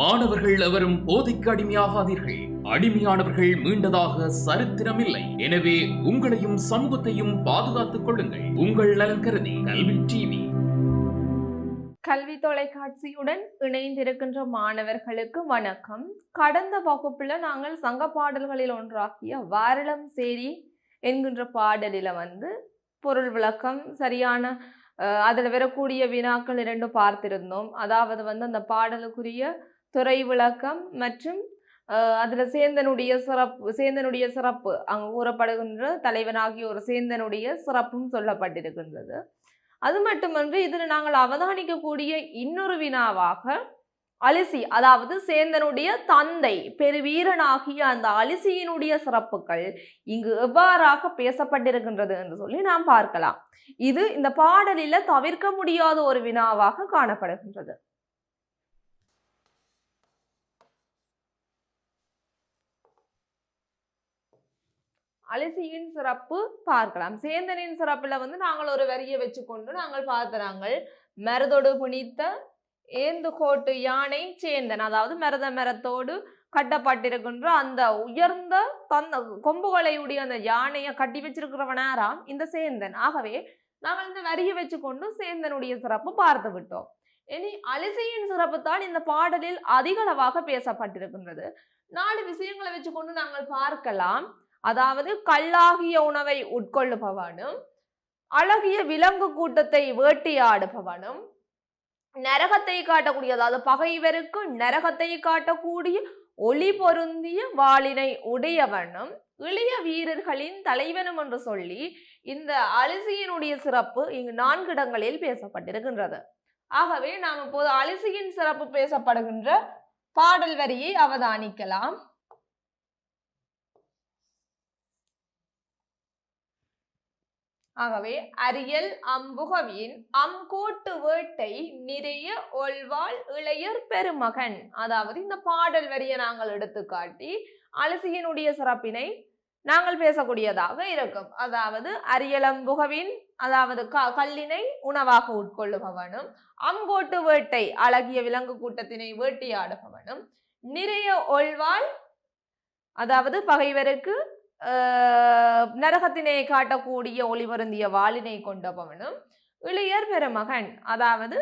மாணவர்கள் எவரும் போதைக்கு அடிமையாகாதீர்கள். அடிமையானவர்கள் மீண்டதாக சரித்திரமில்லை. எனவே உங்களையும் சமூகத்தையும் பாதுகாத்துக் கொள்ளுங்கள். உங்கள் நலன் கருதி கல்வி டிவி. கல்வி தொலைக்காட்சியுடன் இணைந்திருக்கின்ற மாணவர்களுக்கு வணக்கம். கடந்த வகுப்புல நாங்கள் சங்க பாடல்களில் ஒன்றாகிய வாரளம் சேரி என்கின்ற பாடலில வந்து பொருள் விளக்கம் சரியான அதில் வரக்கூடிய வினாக்கள் இரண்டும் பார்த்திருந்தோம். அதாவது வந்து அந்த பாடலுக்குரிய துறை விளக்கம் மற்றும் அதில் சேந்தனுடைய சிறப்பு சேந்தனுடைய சிறப்பு அங்கு கூறப்படுகின்ற தலைவனாகிய ஒரு சேந்தனுடைய சிறப்பும் சொல்லப்பட்டிருக்கின்றது. அது மட்டுமன்று இதில் நாங்கள் அவதானிக்கக்கூடிய இன்னொரு வினாவாக அலிசி அதாவது சேந்தனுடைய தந்தை பெருவீரனாகிய அந்த அலிசியினுடைய சிறப்புகள் இங்கு எவ்வாறாக பேசப்பட்டிருக்கின்றது என்று சொல்லி நாம் பார்க்கலாம். இது இந்த பாடலில் தவிர்க்க முடியாத ஒரு வினாவாக காணப்படுகின்றது. அலசியின் சிறப்பு பார்க்கலாம். சேந்தனின் சிறப்பில் வந்து நாங்கள் ஒரு வரியை வச்சுக்கொண்டு நாங்கள் பார்க்கிறாங்கள். மருதொடு புனித்த ஏந்து கோட்டு யானை சேந்தன். அதாவது மருத மரத்தோடு கட்டப்பட்டிருக்கின்ற அந்த உயர்ந்த தந்த கொம்புகளையுடைய அந்த யானையை கட்டி வச்சிருக்கிறவனாராம் இந்த சேந்தன். ஆகவே நாங்கள் இந்த வரியை வச்சுக்கொண்டு சேந்தனுடைய சிறப்பு பார்த்து விட்டோம். இனி அலிசையின் சிறப்பு தான் இந்த பாடலில் அதிகளவாக பேசப்பட்டிருக்கின்றது. நாலு விஷயங்களை வச்சுக்கொண்டு நாங்கள் பார்க்கலாம். அதாவது கல்லாகிய உணவை உட்கொள்ளுபவனும் அழகிய விலங்கு கூட்டத்தை வேட்டையாடுபவனும் நரகத்தை காட்டக்கூடிய அதாவது பகைவருக்கு நரகத்தை காட்டக்கூடிய ஒளி பொருந்திய வாளினை உடையவனும் இளைய வீரர்களின் தலைவனும் என்று சொல்லி இந்த அலிசியினுடைய சிறப்பு இங்கு நான்கு இடங்களில் பேசப்பட்டிருக்கின்றது. ஆகவே நாம் இப்போது அலிசியின் சிறப்பு பேசப்படுகின்ற பாடல் வரியை அவதானிக்கலாம். ஆகவே அரியல் அம்புகவின் அம்கோட்டு வேட்டை நிறைய ஒல்வாள் இளையர் பெருமகன். அதாவது இந்த பாடல் வரியை நாங்கள் எடுத்துக்காட்டி அலசியினுடைய சிறப்பினை நாங்கள் பேசக்கூடியதாக இருக்கும். அதாவது அரியலம்புகவின் அதாவது க கல்லினை உணவாக உட்கொள்ளுபவனும் அங்கோட்டு வேட்டை அழகிய விலங்கு கூட்டத்தினை வேட்டையாடுபவனும் நிறைய ஒழ்வாள் அதாவது பகைவருக்கு நரகத்தினை காட்டக்கூடிய ஒளி பொருந்திய வாளினை கொண்டவனும் இளையர் பெருமகன். அதாவது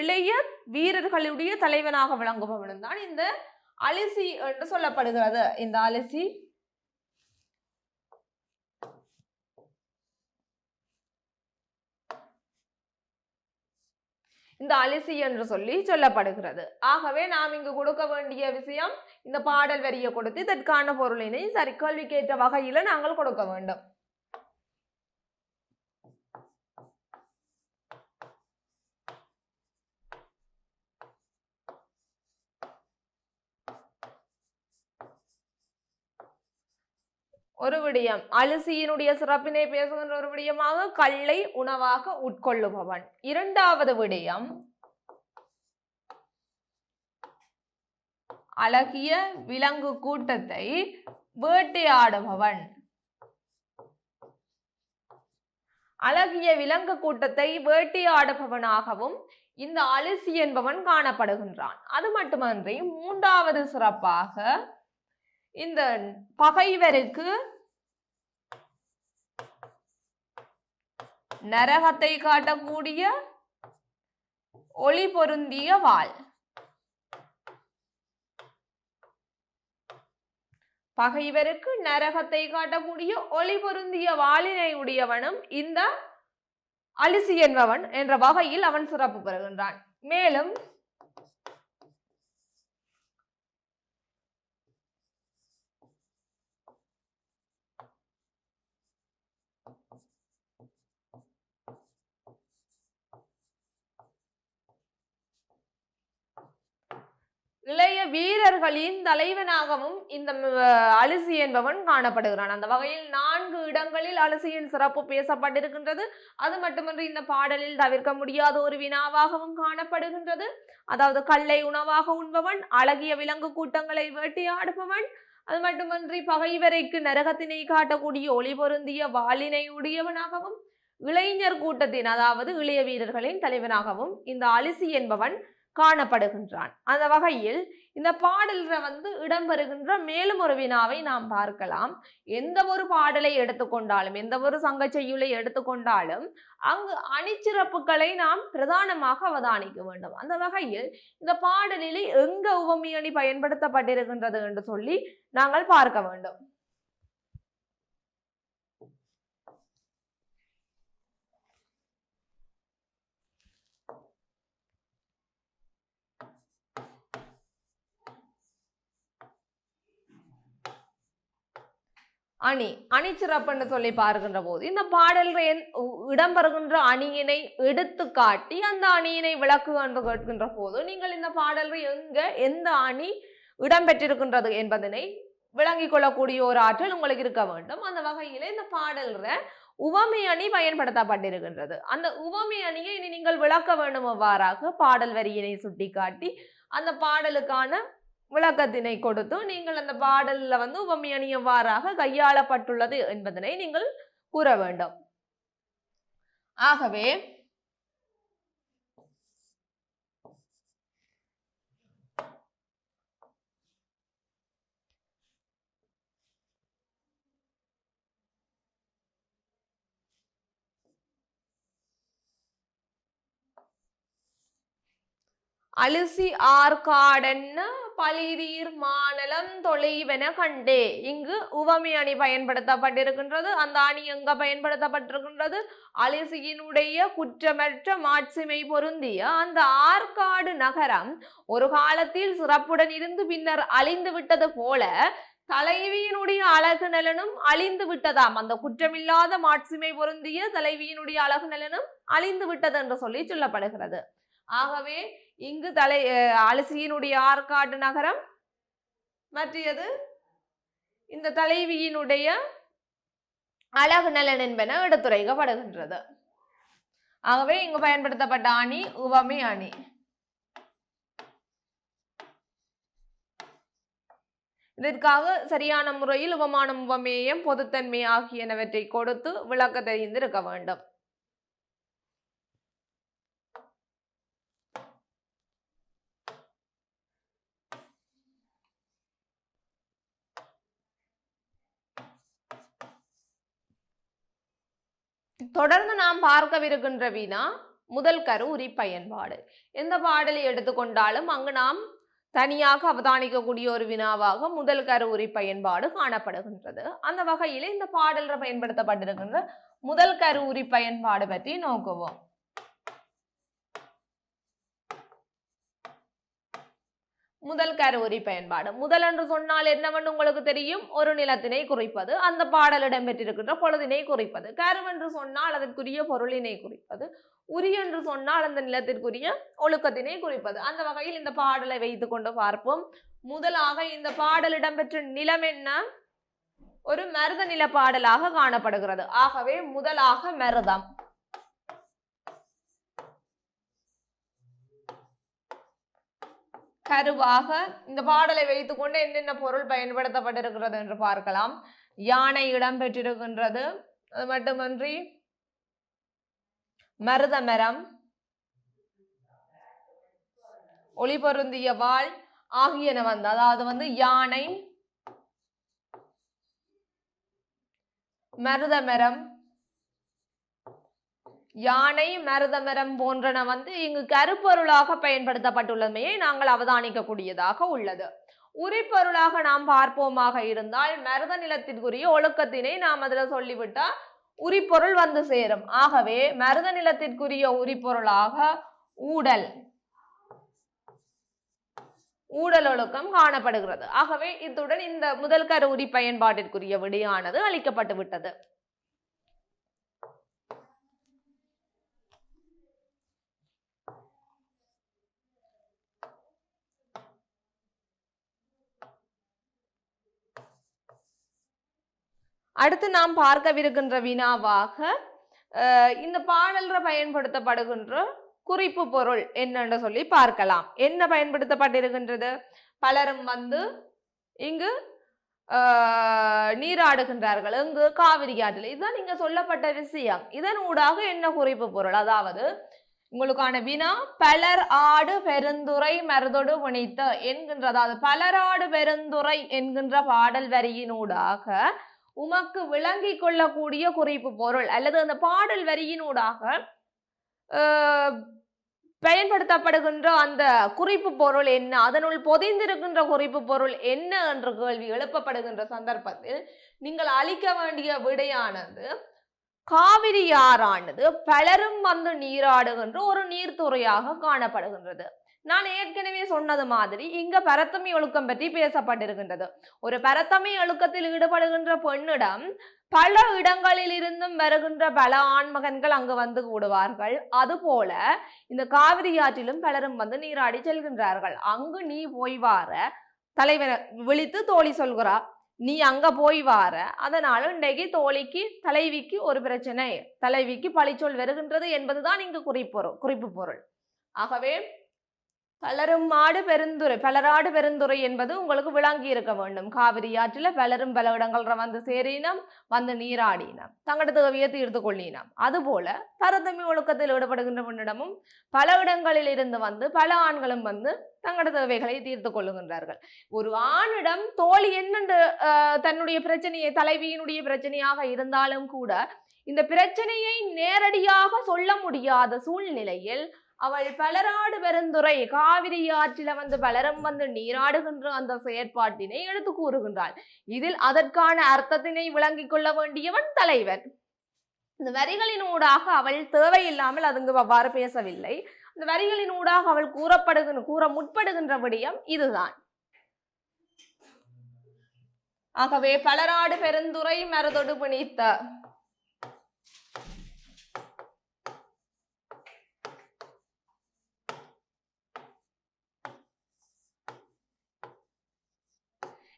இளையர் வீரர்களுடைய தலைவனாக விளங்குபவனும் தான் இந்த அலிசி என்று சொல்லப்படுகிறது. இந்த அலிசி இந்த அலிசி என்று சொல்லி சொல்லப்படுகிறது. ஆகவே நாம் இங்கு கொடுக்க வேண்டிய விஷயம் இந்த பாடல் வரியை கொடுத்து இதற்கான பொருளினை சரி கேள்விக்கேற்ற வகையில் நாங்கள் கொடுக்க வேண்டும். ஒரு விடயம். அலுசியினுடைய சிறப்பினை பேசுகின்ற ஒரு விடயமாக கல்லை உணவாக உட்கொள்ளுபவன். இரண்டாவது விடயம். அழகிய விலங்கு கூட்டத்தை வேட்டையாடுபவன். அழகிய விலங்கு கூட்டத்தை வேட்டையாடுபவனாகவும் இந்த அலிசி என்பவன் காணப்படுகின்றான். அது மட்டுமன்றி மூன்றாவது சிறப்பாக இந்த பகைவருக்கு நரகத்தை காட்டக்கூடிய ஒளி பொருந்திய வாள். பகைவருக்கு நரகத்தை காட்டக்கூடிய ஒளி பொருந்திய வாளினை உடையவனும் இந்த அலிசி என்பவன் என்ற வகையில் அவன் சிறப்பு பெறுகின்றான். மேலும் இளைய வீரர்களின் தலைவனாகவும் இந்த அலிசி என்பவன் காணப்படுகிறான். அந்த வகையில் நான்கு இடங்களில் அலிசியின் சிறப்பு பேசப்பட்டிருக்கின்றது. அது மட்டுமன்றி இந்த பாடலில் தவிர்க்க முடியாத ஒரு வினாவாகவும் காணப்படுகின்றது. அதாவது கல்லை உணவாக உண்பவன் அழகிய விலங்கு கூட்டங்களை வேட்டையாடுபவன் அது மட்டுமன்றி பகைவரைக்கு நரகத்தினை காட்டக்கூடிய ஒளி பொருந்திய வாளினை உடையவனாகவும் இளைஞர் கூட்டத்தின் அதாவது இளைய வீரர்களின் தலைவனாகவும் இந்த அலிசி என்பவன் காணப்படுகின்றான். அந்த வகையில் இந்த பாடல்ல வந்து இடம்பெறுகின்ற மேலும் ஒரு வினாவை நாம் பார்க்கலாம். எந்த ஒரு பாடலை எடுத்துக்கொண்டாலும் எந்த ஒரு சங்க செய்யுளை எடுத்துக்கொண்டாலும் அங்கு அணிச்சிறப்புகளை நாம் பிரதானமாக அவதானிக்க வேண்டும். அந்த வகையில் இந்த பாடலிலே எங்க உவமி அணி பயன்படுத்தப்பட்டிருக்கின்றது என்று சொல்லி நாங்கள் பார்க்க வேண்டும். அணி அணிச்சிறப்புன்னு சொல்லி பார்க்கின்ற போது இந்த பாடல்கள் என்- இடம்பெறுகின்ற அணியினை எடுத்து காட்டி அந்த அணியினை விளக்கு என்று கேட்கின்ற போது நீங்கள் இந்த பாடல்கள் எங்க எந்த அணி இடம்பெற்றிருக்கின்றது என்பதனை விளங்கிக் கொள்ளக்கூடிய ஒரு ஆற்றல் உங்களுக்கு இருக்க வேண்டும். அந்த வகையில் இந்த பாடல்கள் உவமை அணி பயன்படுத்தப்பட்டிருக்கின்றது. அந்த உவமை அணியை இனி நீங்கள் விளக்க வேண்டும் அவ்வாறாக பாடல் வரியினை சுட்டிக்காட்டி அந்த பாடலுக்கான விளக்கத்தினை கொடுத்து நீங்கள் அந்த பாடல்ல வந்து உவமை எவ்வாறாக கையாளப்பட்டுள்ளது என்பதனை நீங்கள் கூற வேண்டும். ஆகவே அலிசி ஆர்காடன்னு பலிதீர் மாநிலம் தொலைவென கண்டே. இங்கு உவமை அணி பயன்படுத்தப்பட்டிருக்கின்றது. அந்த அணி எங்க பயன்படுத்தப்பட்டிருக்கின்றது? அலிசியினுடைய குற்றமற்ற மாட்சிமை பொருந்திய அந்த ஆற்காடு நகரம் ஒரு காலத்தில் சிறப்புடன் இருந்து பின்னர் அழிந்து விட்டது போல தலைவியினுடைய அழகு நலனும் அழிந்து விட்டதாம். அந்த குற்றமில்லாத மாட்சிமை பொருந்திய தலைவியினுடைய அழகு நலனும் அழிந்து விட்டது என்று சொல்லி சொல்லப்படுகிறது. ஆகவே இங்கு தலை அலசியினுடைய ஆற்காடு நகரம். மற்றியது இந்த தலைவியினுடைய அழகு நலன் என்பன எடுத்துரைக்கப்படுகின்றது. ஆகவே இங்கு பயன்படுத்தப்பட்ட அணி உவமை அணி. இதற்காக சரியான முறையில் உபமானம் உவமேயம் பொதுத்தன்மை ஆகியனவற்றை கொடுத்து விளக்க தெரிந்திருக்க வேண்டும். தொடர்ந்து நாம் பார்க்கவிருக்கின்ற வினா முதல் கரு உரி பயன்பாடு. எந்த பாடலை எடுத்துக்கொண்டாலும் அங்கு நாம் தனியாக அவதானிக்கக்கூடிய ஒரு வினாவாக முதல் கரு உரி பயன்பாடு காணப்படுகின்றது. அந்த வகையில் இந்த பாடலில் பயன்படுத்தப்பட்டிருக்கின்ற முதல் கரு உரி பயன்பாடு பற்றி நோக்குவோம். முதல் கருவுரி பயன்பாடு. முதல் என்று சொன்னால் என்னவென்று உங்களுக்கு தெரியும்? ஒரு நிலத்தினை குறிப்பது. அந்த பாடல் இடம்பெற்றிருக்கின்ற பொழுதினை குறிப்பது. கருவென்று சொன்னால் அதற்குரிய பொருளினை குறிப்பது. உரி என்று சொன்னால் அந்த நிலத்திற்குரிய ஒழுக்கத்தினை குறிப்பது. அந்த வகையில் இந்த பாடலை வைத்து கொண்டு பார்ப்போம். முதலாக இந்த பாடல் இடம்பெற்ற நிலம் என்ன? ஒரு மருத நில பாடலாக காணப்படுகிறது. ஆகவே முதலாக மருதம். கருவாக இந்த பாடலை வைத்துக்கொண்டு என்னென்ன பொருள் பயன்படுத்தப்பட்டிருக்கிறது என்று பார்க்கலாம். யானை இடம் பெற்றிருக்கின்றது. அது மட்டுமன்றி மருத மரம் ஒளி பொருந்திய வாள் ஆகியன வந்து அதாவது வந்து யானை மருத மரம் யானை மருதமரம் போன்றன வந்து இங்கு கருப்பொருளாக பயன்படுத்தப்பட்டுள்ளமையை நாங்கள் அவதானிக்கக்கூடியதாக உள்ளது. உரிப்பொருளாக நாம் பார்ப்போமாக இருந்தால் மருத நிலத்திற்குரிய ஒழுக்கத்தினை நாம் அதில் சொல்லிவிட்டால் உரிப்பொருள் வந்து சேரும். ஆகவே மருத நிலத்திற்குரிய உரிப்பொருளாக ஊடல் ஊடல் ஒழுக்கம் காணப்படுகிறது. ஆகவே இத்துடன் இந்த முதல் கரு உரி பயன்பாட்டிற்குரிய விடையானது அளிக்கப்பட்டு விட்டது. அடுத்து நாம் பார்க்கவிருக்கின்ற வினாவாக இந்த பாடல்கள் பயன்படுத்தப்படுகின்ற குறிப்பு பொருள் என்னன்னு சொல்லி பார்க்கலாம். என்ன பயன்படுத்தப்பட்டிருக்கின்றது? பலரும் வந்து இங்கு நீராடுகின்றார்கள். இங்கு காவிரி ஆற்றில். இதுதான் இங்க சொல்லப்பட்ட விஷயம். இதன் ஊடாக என்ன குறிப்பு பொருள்? அதாவது உங்களுக்கான வினா பலர் ஆடு பெருந்துரை மருதொடு புனித்த என்கின்ற அதாவது பலராடு பெருந்துரை என்கின்ற பாடல் வரியினூடாக உமக்கு விளங்கி கொள்ளக்கூடிய குறிப்பு பொருள் அல்லது அந்த பாடல் வரியினூடாக பயன்படுத்தப்படுகின்ற அந்த குறிப்பு பொருள் என்ன அதனுள் பொதிந்திருக்கின்ற குறிப்பு பொருள் என்ன என்ற கேள்வி எழுப்பப்படுகின்ற சந்தர்ப்பத்தில் நீங்கள் அளிக்க வேண்டிய விடையானது காவிரி ஆறானது பலரும் வந்து நீராடுகின்ற ஒரு நீர்த்துறையாக காணப்படுகின்றது. நான் ஏற்கனவே சொன்னது மாதிரி இங்க பரத்தமை ஒழுக்கம் பற்றி பேசப்பட்டிருக்கின்றது. ஒரு பரத்தமை ஒழுக்கத்தில் ஈடுபடுகின்ற பெண்ணிடம் பல இடங்களில் இருந்தும் வருகின்ற பல ஆண்மகன்கள் அங்கு வந்து கூடுவார்கள். அதுபோல இந்த காவிரி ஆற்றிலும் பலரும் வந்து நீராடி செல்கின்றார்கள். அங்கு நீ போய் வார தலைவரை விழித்து தோழி சொல்கிறா நீ அங்க போய் வார. அதனால இன்றைக்கு தோழிக்கு தலைவிக்கு ஒரு பிரச்சனை. தலைவிக்கு பழிச்சொல் வருகின்றது என்பதுதான் இங்கு குறிப்பொருள் குறிப்பு பொருள். ஆகவே பலரும் மாடு பெருந்துறை பலராடு பெருந்துறை என்பது உங்களுக்கு விளங்கி இருக்க வேண்டும். காவிரி ஆற்றில் பலரும் பல இடங்கள்ல வந்து சேரினம் வந்து நீராடினம். தங்களோட தேவையை தீர்த்து கொள்ளினம். அதுபோல பரதமி ஒழுக்கத்தில் ஈடுபடுகின்ற பெண்ணிடமும் பல இடங்களில் இருந்து வந்து பல ஆண்களும் வந்து தங்களோட தேவைகளை தீர்த்து கொள்ளுகின்றார்கள். ஒரு ஆணிடம் தோழி என்னென்று தன்னுடைய பிரச்சனையை தலைவியினுடைய பிரச்சனையாக இருந்தாலும் கூட இந்த பிரச்சனையை நேரடியாக சொல்ல முடியாத சூழ்நிலையில் அவள் பலராடு பெருந்துரை காவிரி ஆற்றில வந்து பலரும் வந்து நீராடுகின்ற அந்த செயற்பாட்டினை எடுத்து கூறுகின்றாள். இதில் அதற்கான அர்த்தத்தினை விளங்கிக் கொள்ள வேண்டியவன் தலைவன். இந்த வரிகளின் ஊடாக அவள் தேவையில்லாமல் அதுங்கு அவ்வாறு பேசவில்லை. இந்த வரிகளின் ஊடாக அவள் கூறப்படுகின்ற கூற முற்படுகின்ற விடயம் இதுதான். ஆகவே பலராடு பெருந்துரை மரதொடு பிணித்த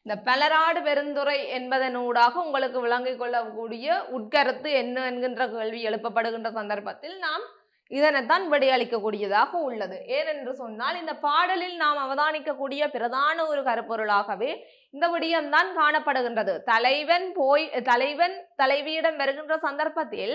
இந்த பலராடு பெருந்துரை என்பதனூடாக உங்களுக்கு விளங்கிக் கொள்ளக்கூடிய உட்கருத்து என்ன என்கின்ற கேள்வி எழுப்பப்படுகின்ற சந்தர்ப்பத்தில் நாம் இதனைத்தான் விடையளிக்கக்கூடியதாக உள்ளது. ஏனென்று சொன்னால் இந்த பாடலில் நாம் அவதானிக்கக்கூடிய பிரதான ஒரு கருப்பொருளாகவே இந்த விடயம்தான் காணப்படுகின்றது. தலைவன் போய் தலைவன் தலைவியிடம் வருகின்ற சந்தர்ப்பத்தில்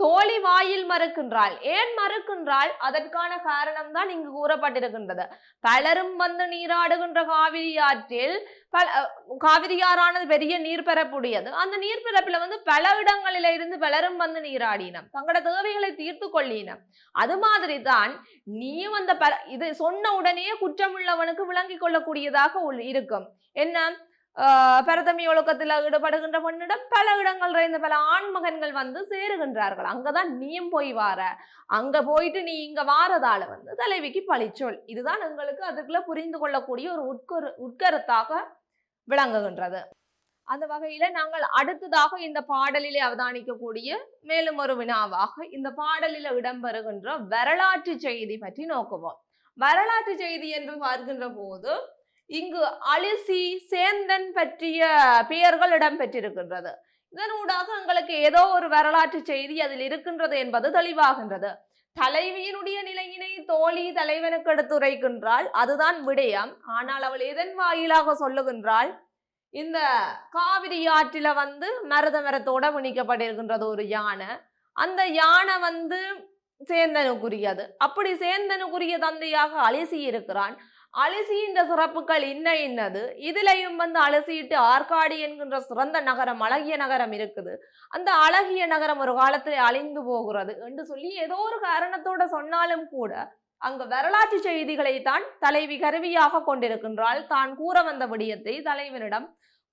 தோழி வாயில் மறுக்கின்றாள். ஏன் மறுக்கின்றாள்? அதற்கான காரணம் தான் இங்கு கூறப்பட்டிருக்கின்றது. பலரும் வந்து நீராடுகின்ற காவிரி ஆற்றில் பல அஹ், காவிரி ஆறானது பெரிய நீர்ப்பரப்புடையது அந்த நீர்பரப்பில் வந்து பல இடங்களில இருந்து பலரும் வந்து நீராடினம் தங்களோட தேவைகளை தீர்த்து கொள்ளினம் அது மாதிரி தான் நீயும் அந்த பல இது சொன்ன உடனே குற்றமுள்ளவனுக்கு விளங்கிக் கொள்ளக்கூடியதாக உள்- இருக்கும். என்ன? பரதமி ஒழுக்கத்தில் ஈடுபடுகின்ற பெண்ணிடம் பல இடங்கள்ல இருந்து பல ஆண்மகன்கள் வந்து சேருகின்றார்கள். அங்கதான் நீயும் போய் வார. அங்க போயிட்டு நீ இங்க வாரதால வந்து தலைவிக்கு பழிச்சொல். இதுதான் எங்களுக்கு அதுக்குள்ள புரிந்து கொள்ளக்கூடிய ஒரு உட்கரு உட்கருத்தாக விளங்குகின்றது. அந்த வகையில நாங்கள் அடுத்ததாக இந்த பாடலிலே அவதானிக்கக்கூடிய மேலும் ஒரு வினாவாக இந்த பாடலில் இடம்பெறுகின்ற வரலாற்று செய்தி பற்றி நோக்குவோம். வரலாற்று செய்தி என்று பார்க்கின்ற போது இங்கு அலிசி சேந்தன் பற்றிய பெயர்கள் இடம்பெற்றிருக்கின்றது. இதனூடாக எங்களுக்கு ஏதோ ஒரு வரலாற்று செய்தி அதில் இருக்கின்றது என்பது தெளிவாகின்றது. தலைவியினுடைய நிலையினை தோழி தலைவனுக்கு எடுத்துரைக்கின்றாள் அதுதான் விடயம். ஆனால் அவள் எதன் வாயிலாக சொல்லுகின்றாள்? இந்த காவிரி ஆற்றில வந்து மருத மரத்தோட பிணிக்கப்பட்டிருக்கின்றது ஒரு யானை. அந்த யானை வந்து சேந்தனுக்குரியது. அப்படி சேந்தனுக்குரிய தந்தையாக அலிசி இருக்கிறான். அலசியின் சிறப்புகள் இன்ன இன்னது. இதுலயும் வந்து அலசிட்டு ஆற்காடு என்கின்ற சிறந்த நகரம் அழகிய நகரம் இருக்குது. அந்த அழகிய நகரம் ஒரு காலத்தில் அழிந்து போகிறது என்று சொல்லி ஏதோ ஒரு காரணத்தோட சொன்னாலும் கூட அங்கு வரலாற்று செய்திகளை தான் தலைவி கருவியாக கொண்டிருக்கின்றால் தான் கூற வந்த விடயத்தை தலைவனிடம்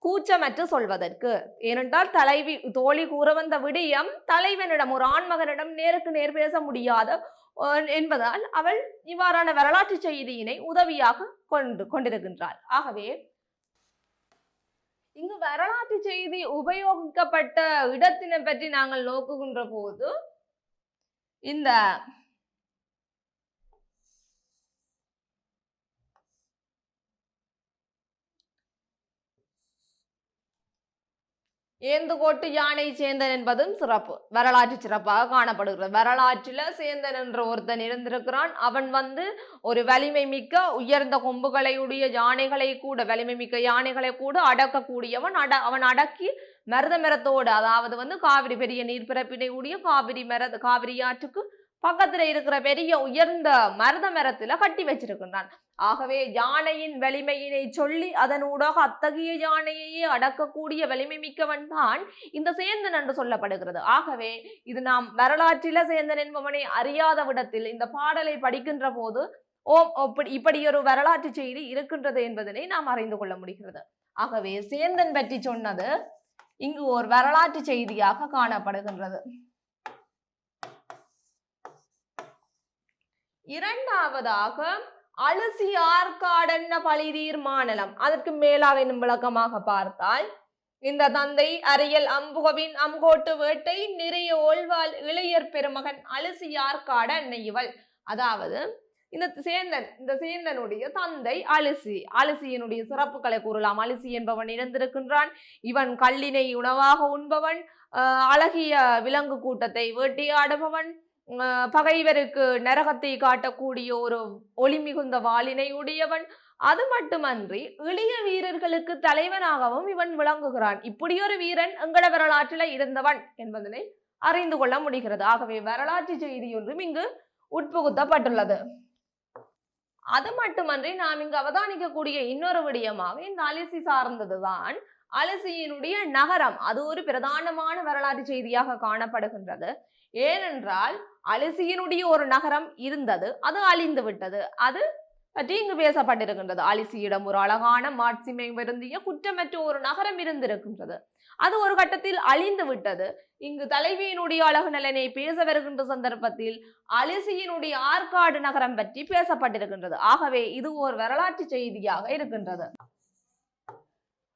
கூச்சமற்று சொல்வதற்கு. ஏனென்றால் தலைவி தோழி கூற வந்த விடயம் தலைவனிடம் ஒரு ஆண்மகனிடம் நேருக்கு நேர் பேச முடியாத என்பதால் அவள் இவ்வாறான வரலாற்று செய்தியினை உதவியாக கொண்டு கொண்டிருக்கின்றாள். ஆகவே இங்கு வரலாற்று செய்தி உபயோகிக்கப்பட்ட இடத்தினை பற்றி நாங்கள் நோக்குகின்ற போது இந்த ஏந்துகோட்டு யானை சேந்தன் என்பதும் சிறப்பு. வரலாற்று சிறப்பாக காணப்படுகிறது. வரலாற்றில் சேந்தன் என்ற ஒருத்தன் இருந்திருக்கிறான். அவன் வந்து ஒரு வலிமை மிக்க உயர்ந்த கொம்புகளையுடைய யானைகளை கூட வலிமை மிக்க யானைகளை கூட அடக்கக்கூடியவன். அட அவன் அடக்கி மருத மரத்தோடு அதாவது வந்து காவிரி பெரிய நீர்பிறப்பினை உடைய காவிரி மர காவிரி ஆற்றுக்கு பக்கத்துல இருக்கிற பெரிய உயர்ந்த மருத மரத்துல கட்டி வச்சிருக்கின்றான். ஆகவே யானையின் வலிமையினை சொல்லி அதனூடாக அத்தகைய யானையையே அடக்கக்கூடிய வலிமை மிக்கவன் தான் இந்த சேந்தன் என்று சொல்லப்படுகிறது. ஆகவே இது நாம் வரலாற்றில சேந்தன் என்பவனை அறியாத விடத்தில் இந்த பாடலை படிக்கின்ற போது ஓம் இப்படி இப்படி ஒரு வரலாற்று செய்தி இருக்கின்றது என்பதனை நாம் அறிந்து கொள்ள முடிகிறது. ஆகவே சேந்தன் பற்றி சொன்னது இங்கு ஒரு வரலாற்று செய்தியாக காணப்படுகின்றது. இரண்டாவதாக அலசி ஆற்காடன்ன பழிதீர் மாநிலம் அதற்கு மேலாக விளக்கமாக பார்த்தால் இந்த தந்தை அரியல் அம்புகவின் அம்போட்டு வேட்டை நிறைய ஓழ்வாள் இளையர் பெருமகன் அலசி ஆற்காட இவள். அதாவது இந்த சேந்தன் இந்த சேந்தனுடைய தந்தை அலசி அலசியினுடைய சிறப்புகளை கூறலாம். அலசி என்பவன் இழந்திருக்கின்றான் இவன் கல்லினை உணவாக உண்பவன் அழகிய விலங்கு கூட்டத்தை வேட்டையாடுபவன் பகைவருக்கு நரகத்தை காட்டக்கூடிய ஒரு ஒளி மிகுந்த வாளினை உடையவன். அது மட்டுமன்றி எளிய வீரர்களுக்கு தலைவனாகவும் இவன் விளங்குகிறான். இப்படியொரு வீரன் எங்கள வரலாற்றில் இருந்தவன் என்பதனை அறிந்து கொள்ள முடிகிறது. ஆகவே வரலாற்று செய்தி ஒன்றும் இங்கு உட்புகுத்தப்பட்டுள்ளது. அது மட்டுமன்றி நாம் இங்கு அவதானிக்கக்கூடிய இன்னொரு விடயமாக இந்த அலிசி சார்ந்ததுதான் அலசியினுடைய நகரம் அது ஒரு பிரதானமான வரலாற்று செய்தியாக காணப்படுகின்றது. ஏனென்றால் அலிசியினுடைய ஒரு நகரம் இருந்தது அது அழிந்து விட்டது. அது பற்றி இங்கு பேசப்பட்டிருக்கின்றது. அலிசியிடம் ஒரு அழகான மாட்சிமை வருந்திய குற்றமற்ற ஒரு நகரம் இருந்திருக்கின்றது. அது ஒரு கட்டத்தில் அழிந்து விட்டது. இங்கு தலைவியினுடைய அழகு நலனை பேச வருகின்ற சந்தர்ப்பத்தில் அலிசியினுடைய ஆற்காடு நகரம் பற்றி பேசப்பட்டிருக்கின்றது. ஆகவே இது ஒரு வரலாற்று செய்தியாக இருக்கின்றது.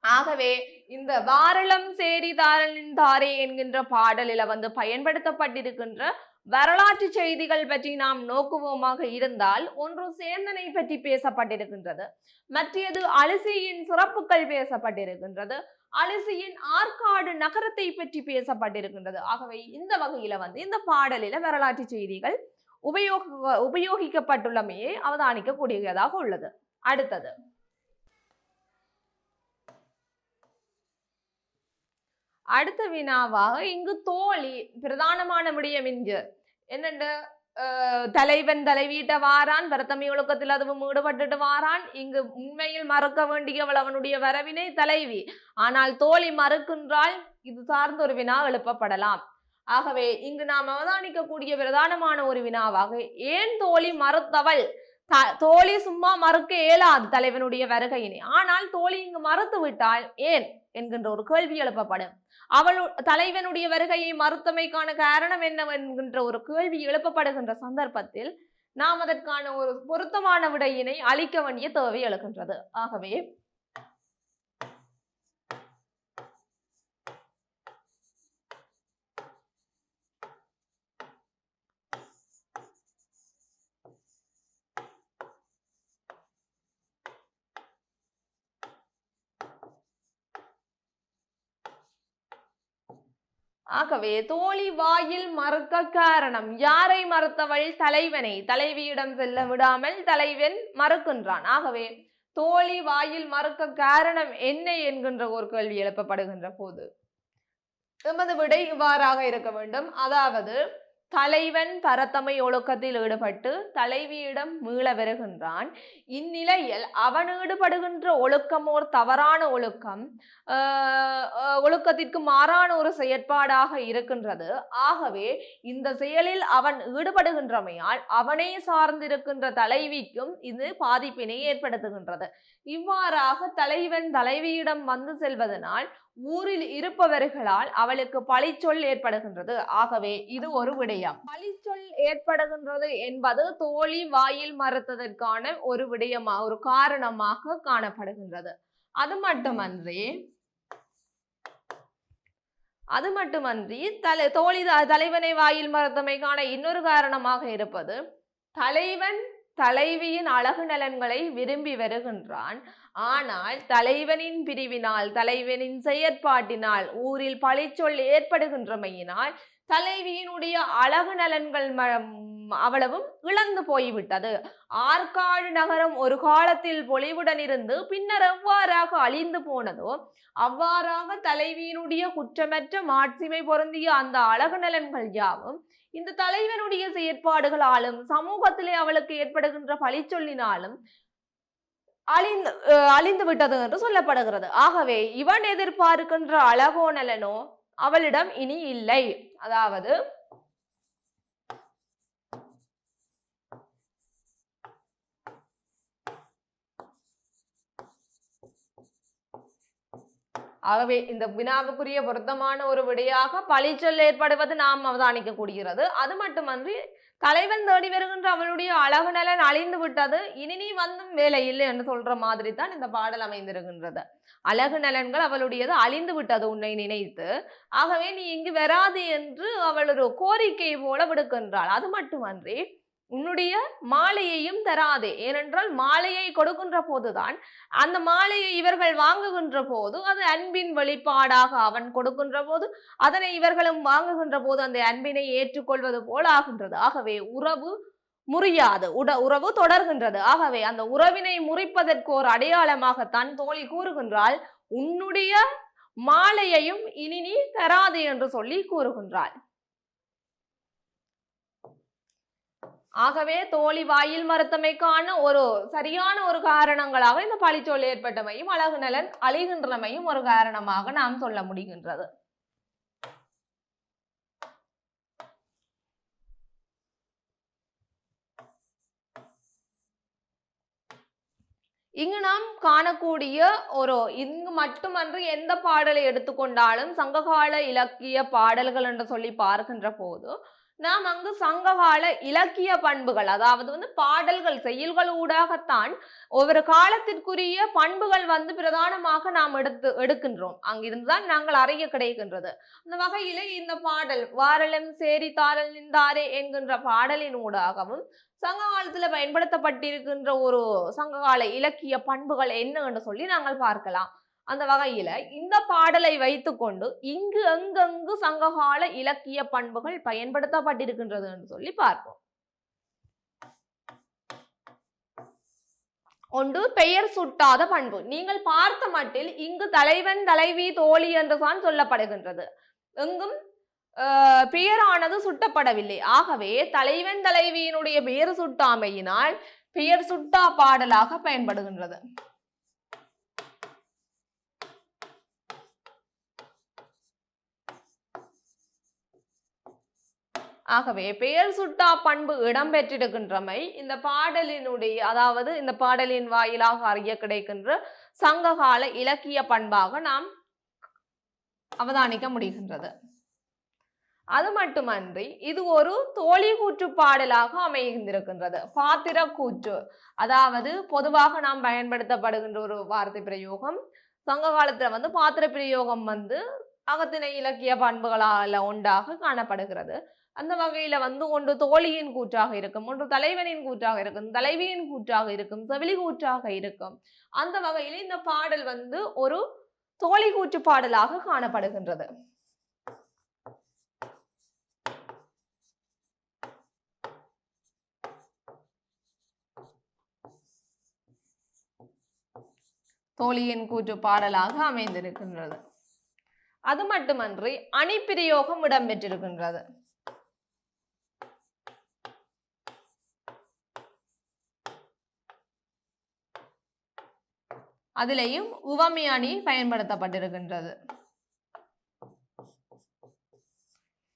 ஆகவே இந்த வாரளம் சேரி தாரலின் தாரே என்கின்ற பாடலில வந்து பயன்படுத்தப்பட்டிருக்கின்ற வரலாற்று செய்திகள் பற்றி நாம் நோக்குவோமாக இருந்தால் ஒன்று சேந்தனை பற்றி பேசப்பட்டிருக்கின்றது. மற்றது அலிசியின் சிறப்புகள் பேசப்பட்டிருக்கின்றது. அலிசியின் ஆற்காடு நகரத்தை பற்றி பேசப்பட்டிருக்கின்றது. ஆகவே இந்த வகையில வந்து இந்த பாடலில வரலாற்று செய்திகள் உபயோக உபயோகிக்கப்பட்டுள்ளமையே அவதானிக்கக்கூடியதாக உள்ளது. அடுத்தது. அடுத்த வினாவாக இங்கு தோழி பிரதானமான விடயம் இங்கு. என்னென்று தலைவன் தலைவீட்ட வாரான் பரத்தமி ஒழுக்கத்தில் அதுவும் ஈடுபட்டுட்டு வாரான். இங்கு உண்மையில் மறக்க வேண்டியவள் அவனுடைய வரவினை தலைவி. ஆனால் தோழி மறுக்கின்றால் இது சார்ந்த ஒரு வினா எழுப்பப்படலாம். ஆகவே இங்கு நாம் அவதானிக்கக்கூடிய பிரதானமான ஒரு வினாவாக ஏன் தோழி மறுத்தவள்? த- தோழி சும்மா மறுக்க இயலாது தலைவனுடைய வருகையினை. ஆனால் தோழி இங்கு மறுத்து விட்டால் ஏன்? என்கின்ற ஒரு கேள்வி எழுப்பப்படும். அவள் தலைவனுடைய வருகையை மறுத்தமைக்கான காரணம் என்ன என்கின்ற ஒரு கேள்வி எழுப்பப்படுகின்ற சந்தர்ப்பத்தில் நாம் அதற்கான ஒரு பொருத்தமான விடையினை அளிக்க வேண்டிய தேவை எழுகின்றது. ஆகவே ஆகவே தோழி வாயில் மறுக்க காரணம். யாரை மறுத்தவள்? தலைவனை. தலைவியிடம் செல்ல விடாமல் தலைவன் மறுக்கின்றான். ஆகவே தோழி வாயில் மறுக்க காரணம் என்ன என்கின்ற ஒரு கேள்வி எழுப்பப்படுகின்ற போது. எமது விடை இவ்வாறாக இருக்க வேண்டும். அதாவது தலைவன் பரத்தமை ஒழுக்கத்தில் ஈடுபட்டு தலைவியிடம் மீள வருகின்றான். இந்நிலையில் அவன் ஈடுபடுகின்ற ஒழுக்கம் ஓர் தவறான ஒழுக்கம். ஒழுக்கத்திற்கு மாறான ஒரு செயற்பாடாக இருக்கின்றது. ஆகவே இந்த செயலில் அவன் ஈடுபடுகின்றமையால் அவனை சார்ந்திருக்கின்ற தலைவிக்கும் இது பாதிப்பினை ஏற்படுத்துகின்றது. இவ்வாறாக தலைவன் தலைவியிடம் வந்து செல்வதனால் ஊரில் இருப்பவர்களால் அவளுக்கு பழிச்சொல் ஏற்படுகின்றது. ஆகவே இது ஒரு விடயம். பழிச்சொல் ஏற்படுகின்றது என்பது தோழி வாயில் மறுத்ததற்கான ஒரு விடயமா ஒரு காரணமாக காணப்படுகின்றது. அது மட்டுமன்றி அது மட்டுமன்றி தலை தோழி தலைவனை வாயில் மறுத்தமைக்கான இன்னொரு காரணமாக இருப்பது தலைவன் தலைவியின் அழகு நலன்களை விரும்பி வருகின்றான். ஆனால் தலைவனின் பிரிவினால் தலைவனின் செயற்பாட்டினால் ஊரில் பழிச்சொல் ஏற்படுகின்றமையினால் தலைவியினுடைய அழகு நலன்கள் அவ்வளவும் இழந்து போய்விட்டது. ஆற்காடு நகரம் ஒரு காலத்தில் பொலிவுடன் இருந்து பின்னர் எவ்வாறாக அழிந்து போனதோ அவ்வாறாக தலைவியினுடைய குற்றமற்ற மாட்சிமை பொருந்திய அந்த அழகு நலன்கள் யாவும் இந்த தலைவனுடைய செயற்பாடுகளாலும் சமூகத்திலே அவளுக்கு ஏற்படுகின்ற பழிச்சொல்லினாலும் அழிந்து அழிந்து விட்டது என்று சொல்லப்படுகிறது. ஆகவே இவன் எதிர்பார்க்கின்ற அழகோ நலனோ அவளிடம் இனி இல்லை. அதாவது ஆகவே இந்த வினாவுக்குரிய பொருத்தமான ஒரு விடையாக பழிச்சொல் ஏற்படுவது நாம் அவதானிக்க கூடுகிறது அது மட்டுமன்றி தலைவன் தேடி வருகின்ற அவளுடைய அழகு நலன் அழிந்து விட்டது. இனி நீ வந்தும் வேலை இல்லை என்று சொல்ற மாதிரி தான் இந்த பாடல் அமைந்திருக்கின்றது. அழகு நலன்கள் அவளுடையது அழிந்து விட்டது உன்னை நினைத்து. ஆகவே நீ இங்கு வராது என்று அவள் ஒரு கோரிக்கை போல விடுக்கின்றாள். அது மட்டுமன்றி உன்னுடைய மாலையையும் தராதே. ஏனென்றால் மாலையை கொடுக்கின்ற போதுதான் அந்த மாலையை இவர்கள் வாங்குகின்ற போது அது அன்பின் வெளிப்பாடாக அவன் கொடுக்கின்ற போது அதனை இவர்களும் வாங்குகின்ற போது அந்த அன்பினை ஏற்றுக்கொள்வது போல் ஆகின்றது. ஆகவே உறவு முறியாது. உட உறவு தொடர்கின்றது. ஆகவே அந்த உறவினை முறிப்பதற்கு ஒரு அடையாளமாக தன் தோழி கூறுகின்றால் உன்னுடைய மாலையையும் இனி நீ தராதே என்று சொல்லி கூறுகின்றாள். ஆகவே தோழி வாயில் மறுத்தமைக்கான ஒரு சரியான ஒரு காரணங்களாக இந்த பழிச்சொல் ஏற்பட்டமையும் அழகு நலன் அழிகின்றமையும் ஒரு காரணமாக நாம் சொல்ல முடிகின்றது. இங்கு நாம் காணக்கூடிய ஒரு இங்கு மட்டுமன்றி எந்த பாடலை எடுத்துக்கொண்டாலும் சங்ககால இலக்கிய பாடல்கள் என்று சொல்லி பார்க்கின்ற போது நாம் அங்கு சங்ககால இலக்கிய பண்புகள் அதாவது வந்து பாடல்கள் செயல்கள் ஊடாகத்தான் ஒவ்வொரு காலத்திற்குரிய பண்புகள் வந்து பிரதானமாக நாம் எடுத்து எடுக்கின்றோம். அங்கிருந்துதான் நாங்கள் அறிய கிடைக்கின்றது. அந்த வகையிலே இந்த பாடல் வாரலம் சேரி தாரல் நின்றாரே என்கின்ற பாடலின் ஊடாகவும் சங்க காலத்துல பயன்படுத்தப்பட்டிருக்கின்ற ஒரு சங்ககால இலக்கிய பண்புகள் என்ன என்று சொல்லி நாங்கள் பார்க்கலாம். அந்த வகையில் இந்த பாடலை வைத்துக்கொண்டு இங்கு அங்கங்கு சங்ககால இலக்கிய பண்புகள் பயன்படுத்தப்பட்டிருக்கின்றது என்று சொல்லி பார்ப்போம். ஒன்று பெயர் சுட்டாத பண்பு. நீங்கள் பார்த்த மட்டில் இங்கு தலைவன் தலைவி தோழி என்றுதான் சொல்லப்படுகின்றது. எங்கும் ஆஹ், பெயரானது சுட்டப்படவில்லை. ஆகவே தலைவன் தலைவியினுடைய பெயர் சுட்டாமையினால் பெயர் சுட்டா பாடலாக பயன்படுகின்றது. ஆகவே பெயர் சுட்டா பண்பு இடம்பெற்றிருக்கின்றமை இந்த பாடலினுடைய அதாவது இந்த பாடலின் வாயிலாக அறிய கிடைக்கின்ற சங்ககால இலக்கிய பண்பாக நாம் அவதானிக்க முடிகின்றது. அது மட்டுமன்றி இது ஒரு தோழி கூற்று பாடலாக அமைந்திருக்கின்றது பாத்திர கூற்று அதாவது பொதுவாக நாம் பயன்படுத்தப்படுகின்ற ஒரு வார்த்தை பிரயோகம். சங்க காலத்துல வந்து பாத்திர பிரயோகம் வந்து அகத்திணை இலக்கிய பண்புகளால ஒன்றாக காணப்படுகிறது. அந்த வகையில வந்து ஒன்று தோழியின் கூற்றாக இருக்கும் ஒன்று தலைவனின் கூற்றாக இருக்கும் தலைவியின் கூற்றாக இருக்கும் செவிலி கூற்றாக இருக்கும். அந்த வகையில இந்த பாடல் வந்து ஒரு தோழி கூற்று பாடலாக காணப்படுகின்றது. தோழியின் கூற்று பாடலாக அமைந்திருக்கின்றது. அது மட்டுமன்றி அணிப்பிரயோகம் இடம்பெற்றிருக்கின்றது. அதிலேயும் உவமை அணி பயன்படுத்தப்பட்டிருக்கின்றது.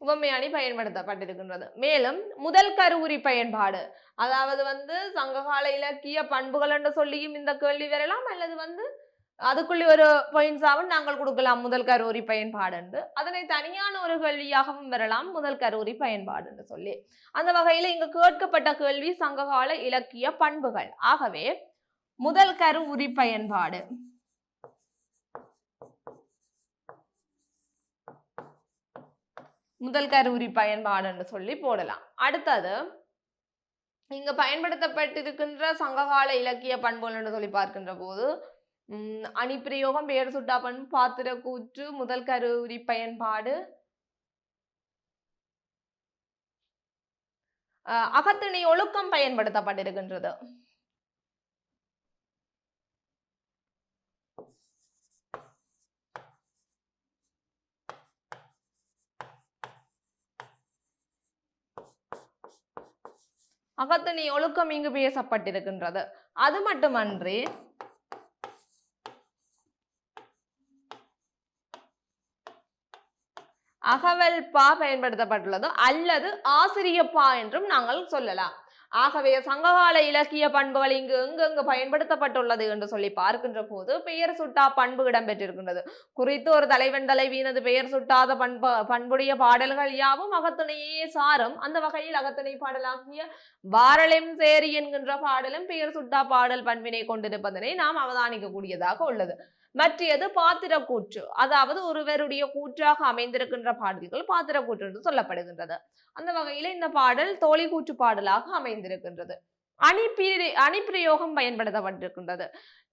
உவமை அணி பயன்படுத்தப்பட்டிருக்கின்றது. மேலும் முதல் கருவுரி பயன்பாடு அதாவது வந்து சங்ககால இலக்கிய பண்புகள் என்று சொல்லியும் இந்த கேள்வி வரலாம் அல்லது வந்து அதுக்குள்ளே ஒரு பாயிண்ட்ஸாகவும் நாங்கள் கொடுக்கலாம் முதல் கருவுரி பயன்பாடு என்று. அதனை தனியான ஒரு கேள்வியாகவும் வரலாம் முதல் கருவுரி பயன்பாடு என்று சொல்லி. அந்த வகையில் இங்கு கேட்கப்பட்ட கேள்வி சங்ககால இலக்கிய பண்புகள். ஆகவே முதல் கரு உரி பயன்பாடு. முதல் கருவுரி பயன்பாடுன்னு சொல்லி போடலாம். அடுத்தது இங்க பயன்படுத்தப்பட்டிருக்கின்ற சங்ககால இலக்கிய பண்புகள் என்று சொல்லி பார்க்கின்ற போது உம் அணிப்பிரயோகம் பெயர் சுட்டா பண்பு பாத்திர கூற்று முதல் கருவுரி பயன்பாடு. அஹ், அகத்திணை ஒழுக்கம் பயன்படுத்தப்பட்டிருக்கின்றது. அகத்தினி ஒழுக்கம் இங்கு பேசப்பட்டிருக்கின்றது. அது மட்டுமன்றி அகவல் பா பயன்படுத்தப்பட்டுள்ளது. அல்லது ஆசிரியப்பா என்றும் நாங்கள் சொல்லலாம். ஆகவே சங்ககால இலக்கிய பண்புகள் இங்கு எங்கெங்கு பயன்படுத்தப்பட்டுள்ளது என்று சொல்லி பார்க்கின்ற போது பெயர் சுட்டா பண்பு இடம்பெற்றிருக்கின்றது. குறித்து ஒரு தலைவன் தலைவியினது பெயர் சுட்டாத பண்பு பண்புடைய பாடல்கள் யாவும் அகத்திணையே சாரும். அந்த வகையில் அகத்திணை பாடலாகிய வாரளெம் சேரி என்கின்ற பாடலும் பெயர் சுட்டா பாடல் பண்பினை கொண்டிருப்பதனை நாம் அவதானிக்கக்கூடியதாக உள்ளது. மற்றது பாத்திர கூற்று அதாவது ஒருவருடைய கூற்றாக அமைந்திருக்கின்ற பாடல்கள் பாத்திர கூற்று என்று சொல்லப்படுகின்றது. அந்த வகையில இந்த பாடல் தோழி கூற்று பாடலாக அமைந்திருக்கின்றது. அணிப்பிரி அணிப்பிரயோகம் பயன்படுத்தப்பட்டிருக்கின்றது.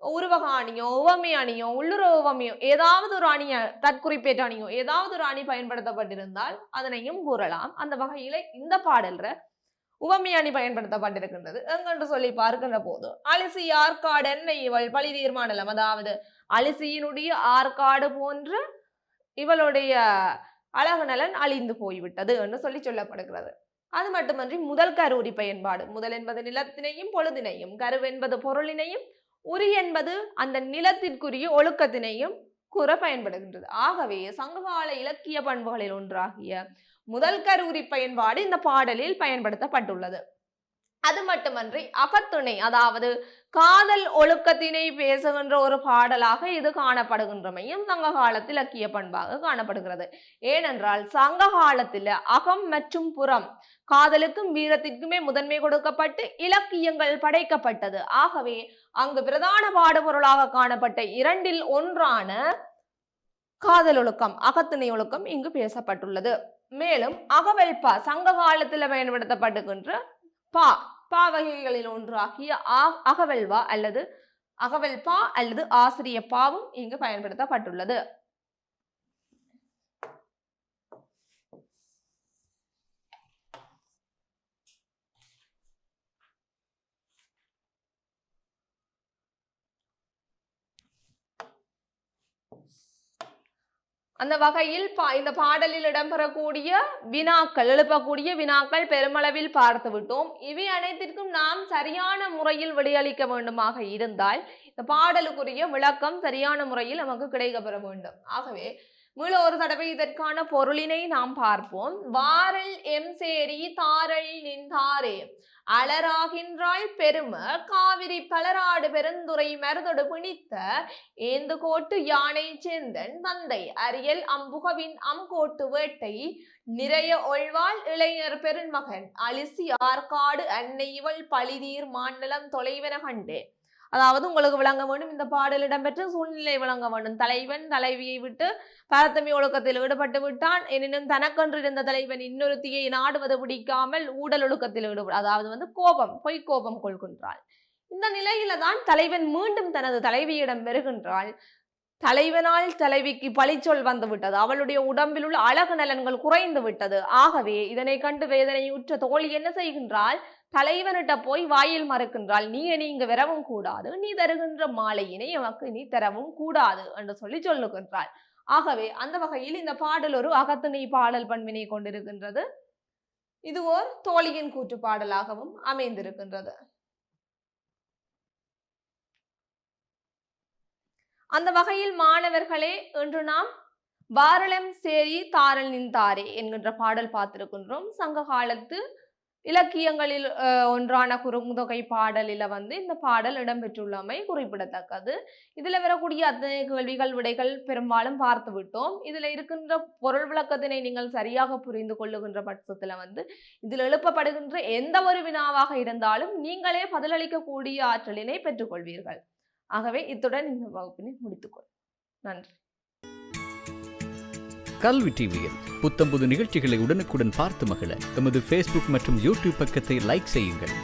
உருவக அணியோ உவமை அணியோ உள்ளுறவு உவமையோ ஏதாவது ஒரு அணிய தற்குறிப்பேற்ற அணியோ ஏதாவது ஒரு அணி பயன்படுத்தப்பட்டிருந்தால் அதனையும் கூறலாம். அந்த வகையில இந்த பாடல்ற உவமை அணி பயன்படுத்தப்பட்டிருக்கின்றது. எங்கென்று சொல்லி பார்க்கின்ற போது அலிசி ஆற்காடு என்ன இவள் பழி தீர்மானலம் அதாவது அலிசியினுடைய ஆற்காடு போன்ற இவளுடைய அழகு நலன் அழிந்து போய்விட்டது என்று சொல்லி சொல்லப்படுகிறது. அது மட்டுமன்றி முதல் கருவுரி பயன்பாடு. முதல் என்பது நிலத்தினையும் பொழுதினையும் கருவு என்பது பொருளினையும் உரி என்பது அந்த நிலத்திற்குரிய ஒழுக்கத்தினையும் கூற பயன்படுகின்றது. ஆகவே சங்ககால இலக்கிய பண்புகளில் ஒன்றாகிய முதல் கருவுரி பயன்பாடு இந்த பாடலில் பயன்படுத்தப்பட்டுள்ளது. அது மட்டுமன்றி அகத்துணை அதாவது காதல் ஒழுக்கத்தினை பேசுகின்ற ஒரு பாடலாக இது காணப்படுகின்றமையும் சங்க காலத்தில் இலக்கிய பண்பாக காணப்படுகிறது. ஏனென்றால் சங்க காலத்தில் அகம் மற்றும் புறம் காதலுக்கும் வீரத்திற்குமே முதன்மை கொடுக்கப்பட்டு இலக்கியங்கள் படைக்கப்பட்டது. ஆகவே அங்கு பிரதான பாடுபொருளாக காணப்பட்ட இரண்டில் ஒன்றான காதல் ஒழுக்கம் அகத்திணை ஒழுக்கம் இங்கு பேசப்பட்டுள்ளது. மேலும் அகவல்பா சங்க காலத்தில் பயன்படுத்தப்படுகின்ற பா பா வகைகளில் ஒன்றாகிய ஆ- அகவல்வா அல்லது அகவல்பா அல்லது ஆசிரிய பாவும் இங்கு பயன்படுத்தப்பட்டுள்ளது. அந்த வகையில் பா- இந்த பாடலில் இடம்பெறக்கூடிய வினாக்கள் எழுப்பக்கூடிய வினாக்கள் பெருமளவில் பார்த்து விட்டோம் இவை அனைத்திற்கும் நாம் சரியான முறையில் விடையளிக்க வேண்டுமாக இருந்தால் இந்த பாடலுக்குரிய விளக்கம் சரியான முறையில் நமக்கு கிடைக்கப்பெற வேண்டும். ஆகவே மீள ஒரு தடவை இதற்கான பொருளினை நாம் பார்ப்போம். வாரல் எம் சேரி தாரல் நின்றாரே அலராகின்றாய் பெரும காவிரி பலராடு பெருந்துரை மருதொடு பிணித்த ஏந்து கோட்டு யானை சேந்தன். தந்தை அரியல் அம்புகவின் அம்கோட்டு வேட்டை. நிறைய ஒழ்வாள் இளைஞர் பெருமகன் அலிசி ஆற்காடு அன்னை இவள் பழிதீர் மாநிலம் தொலைவென கண்டே அதாவது உங்களுக்கு விளங்க வேண்டும். இந்த பாடல் இடம்பெற்ற சூழ்நிலை விளங்க வேண்டும். தலைவன் தலைவியை விட்டு பரத்தமி ஒழுக்கத்தில் ஈடுபட்டு விட்டான். எனினும் தனக்கென்று இருந்த தலைவன் இன்னொருத்தியை நாடுவது பிடிக்காமல் ஊடல் ஒழுக்கத்தில் ஈடுபடு அதாவது வந்து கோபம் பொய் கோபம் கொள்கின்றாள். இந்த நிலையில தான் தலைவன் மீண்டும் தனது தலைவியிடம் பெறுகின்றாள் தலைவனால் தலைவிக்கு பழிச்சொல் வந்துவிட்டது. அவளுடைய உடம்பில் உள்ள அழகு நலன்கள் குறைந்து விட்டது. ஆகவே இதனை கண்டு வேதனையுற்ற தோழி என்ன செய்கின்றாள்? தலைவனிட்ட போய் வாயில் மறுக்கின்றாள். நீ இனி இங்கு வரவும் கூடாது. நீ தருகின்ற மாலையினை எமக்கு நீ தரவும் கூடாது என்று சொல்லி சொல்லுகின்றாள். ஆகவே அந்த வகையில் இந்த பாடல் ஒரு அகத்திணை பாடல் பண்பினை கொண்டிருக்கின்றது. இது ஓர் தோழியின் கூற்று பாடலாகவும் அமைந்திருக்கின்றது. அந்த வகையில் மாணவர்களே இன்று நாம் வாரளம் சேரி தாரல் நின்றாரே என்கின்ற பாடல் பார்த்திருக்கின்றோம். சங்க காலத்து இலக்கியங்களில் ஒன்றான குறுந்தொகை பாடலில் வந்து இந்த பாடல் இடம்பெற்றுள்ளமை குறிப்பிடத்தக்கது. இதில் வரக்கூடிய அத்தனை கேள்விகள் விடைகள் பெரும்பாலும் பார்த்து விட்டோம். இதில் இருக்கின்ற பொருள் விளக்கத்தினை நீங்கள் சரியாக புரிந்து கொள்ளுகின்ற பட்சத்தில் வந்து இதில் எழுப்பப்படுகின்ற எந்த ஒரு வினாவாக இருந்தாலும் நீங்களே பதிலளிக்கக்கூடிய ஆற்றலினை பெற்றுக்கொள்வீர்கள். ஆகவே இத்துடன் இந்த வகுப்பினை முடித்துக்கொள். நன்றி. கல்வி டிவியில் புத்தம்புது நிகழ்ச்சிகளை உடனுக்குடன் பார்த்து மகிழ. எமது ஃபேஸ்புக் மற்றும் யூடியூப் பக்கத்தை லைக் செய்யுங்கள்.